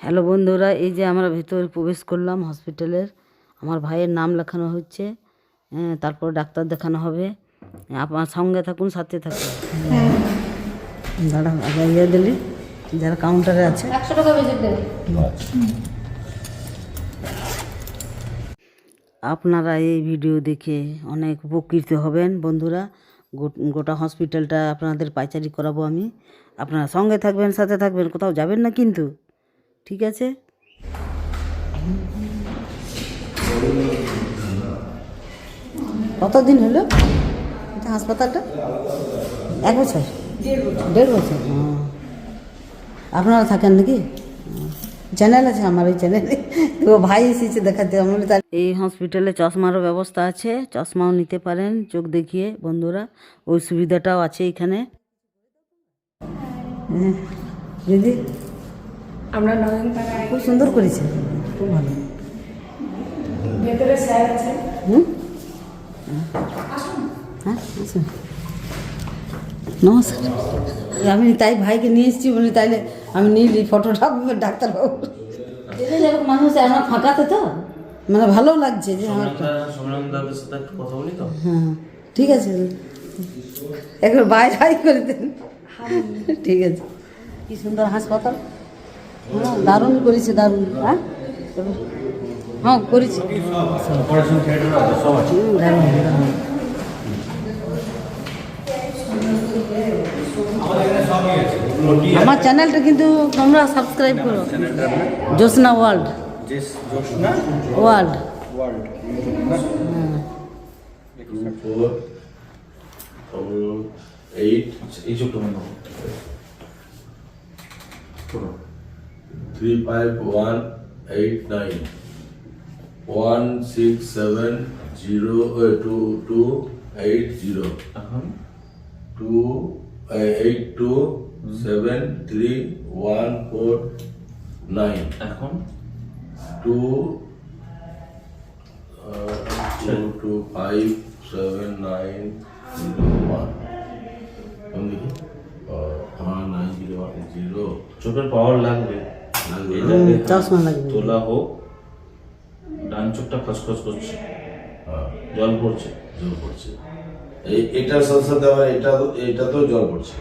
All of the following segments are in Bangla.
হ্যালো বন্ধুরা এই যে আমরা ভেতরে প্রবেশ করলাম হসপিটালের আমার ভাইয়ের নাম লেখানো হচ্ছে হ্যাঁ, তারপর ডাক্তার দেখানো হবে। আপনার সঙ্গে থাকুন সাথে থাকুন। দাঁড়া ইয়ে দিলি যারা কাউন্টারে আছে। একশো টাকা আপনারা এই ভিডিও দেখে অনেক উপকৃত হবেন বন্ধুরা। গোটা হসপিটালটা আপনাদের পাইচারি করাবো আমি। আপনারা সঙ্গে থাকবেন সাথে থাকবেন কোথাও যাবেন না কিন্তু। ঠিক আছে? কতদিন হলো? এটা হাসপাতালটা? এক বছর? দেড় বছর। ও। আপনারা থাকেন নাকি? চ্যানেল আছে আমার ওই চ্যানেলে। তো ভাই এসেছে দেখাতে আমি তাহলে এই হসপিটালে চশমারও ব্যবস্থা আছে চশমাও নিতে পারেন চোখ দেখিয়ে বন্ধুরা। ওই সুবিধাটাও আছে এখানে। হ্যাঁ, দিদি। আমরা নয়নতারা খুব সুন্দর করেছে। খুব ভালো। ভেতরে স্যার আছে হুম? হ্যাঁ আসুন। নমস্কার। আমি তাই ভাইকে নিয়ে এসেছি বলে তাইলে আমি নিলি ফটোটা ডাক্তারবাবু। মানুষ আমার ফাঁকাতে তো। মানে ভালো লাগছে যে আমার হ্যাঁ ঠিক আছে। একবার বাইরে করে দেন। ঠিক আছে। কি সুন্দর হাসপাতাল। দারুণ করেছে, দারুণ। হ্যাঁ? হ্যাঁ করেছি। আমার চ্যানেলটা কিন্তু তোমরা সাবস্ক্রাইব করো। জোসনা ওয়ার্ল্ড ওয়ার্ল্ড এইট এই চোখটা মনে হয় three five one eight nine one six seven zero uh, two two eight zero এখন two uh, eight two seven three one four nine এখন two uh, two two five seven nine zero one हम देखिए हाँ नाइन जीरो वन जीरो চোখের পাওয়ার লাগবে লাগবে। এটাকে হুম, চশমা লাগবে। তোলা হোক ডান চোখটা খসখস করছে। জল পড়ছে। জল পড়ছে। এই এটার সাথে সাথে আবার এটা এটা তো জল পড়ছে।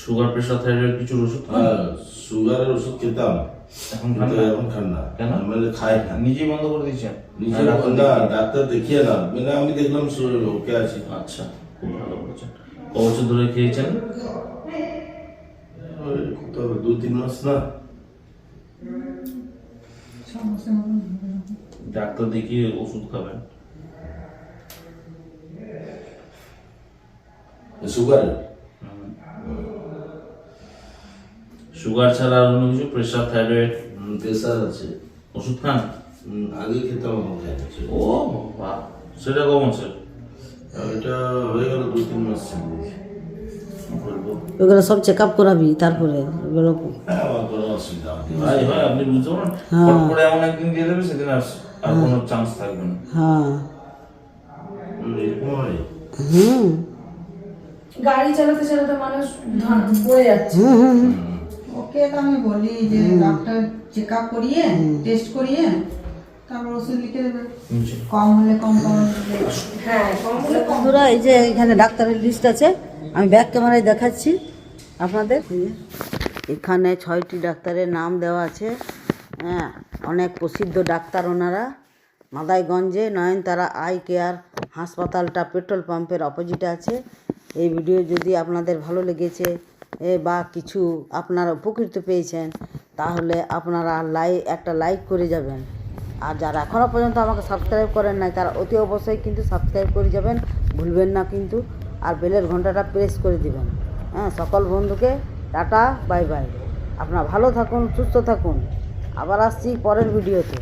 সুগার প্রেশার থাইরয়েড কিছু ওষুধ? হ্যাঁ সুগারের ওষুধ খেতাম। এখন খান না? এখন খান না। কেন? মানে খাই না। নিজেই বন্ধ করে দিয়েছেন নিজে ডাক্তার না দেখিয়ে? ডাক্তার দেখিয়ে না। মানে আমি দেখলাম ওকে আছে। আচ্ছা খুব ভালো করেছেন। ক বছর ধরে খেয়েছেন? হবে, দু তিন মাস না ডাক্তার দেখিয়ে ওষুধ খাবেন সুগারের সুগার ছাড়া আর অন্য কিছু প্রেশার থাইরয়েড প্রেশার আছে ওষুধ খান আগে খেতাম। ও বাহ সেটা কম আছে এটা হয়ে গেল দু তিন মাস ওগুলো সব চেক আপ করাবি তারপরে ওগুলো। হ্যাঁ আমার কোনো অসুবিধা হয়নি ভাই ভাই আপনি বুঝতে পারেন হ্যাঁ। ফট করে এমন একদিন দিয়ে দেবে সেদিন আর আর কোনো চান্স থাকবে না। হ্যাঁ। হুম, হয়। গাড়ি চালাতে চালাতে মানুষ পড়ে যাচ্ছে। ওকে তো আমি বলি যে ডাক্তার চেক আপ করিয়ে টেস্ট করিয়ে তারপর ওষুধ লিখে দেবে। নিচে। কম হলে কম কম হলে হ্যাঁ কম হলে কম। বন্ধুরা এই যে এখানে ডাক্তারের লিস্ট আছে। আমি ব্যাক ক্যামেরায় দেখাচ্ছি আপনাদের। এখানে ছয়টি ডাক্তারের নাম দেওয়া আছে। হ্যাঁ অনেক প্রসিদ্ধ ডাক্তার ওনারা। মাদাইগঞ্জে নয়নতারা আই কেয়ার হাসপাতালটা পেট্রোল পাম্পের অপোজিটে আছে। এই ভিডিও যদি আপনাদের ভালো লেগেছে বা কিছু আপনারা উপকৃত পেয়েছেন, তাহলে আপনারা লাই, একটা লাইক করে যাবেন। আর যারা এখনও পর্যন্ত আমাকে সাবস্ক্রাইব করেন নাই, তারা অতি অবশ্যই কিন্তু সাবস্ক্রাইব করে যাবেন। ভুলবেন না কিন্তু। আর বেলের ঘন্টাটা প্রেস করে দিবেন। হ্যাঁ সকল বন্ধুকে টাটা বাই বাই আপনারা ভালো থাকুন, সুস্থ থাকুন। আবার আসছি পরের ভিডিওতে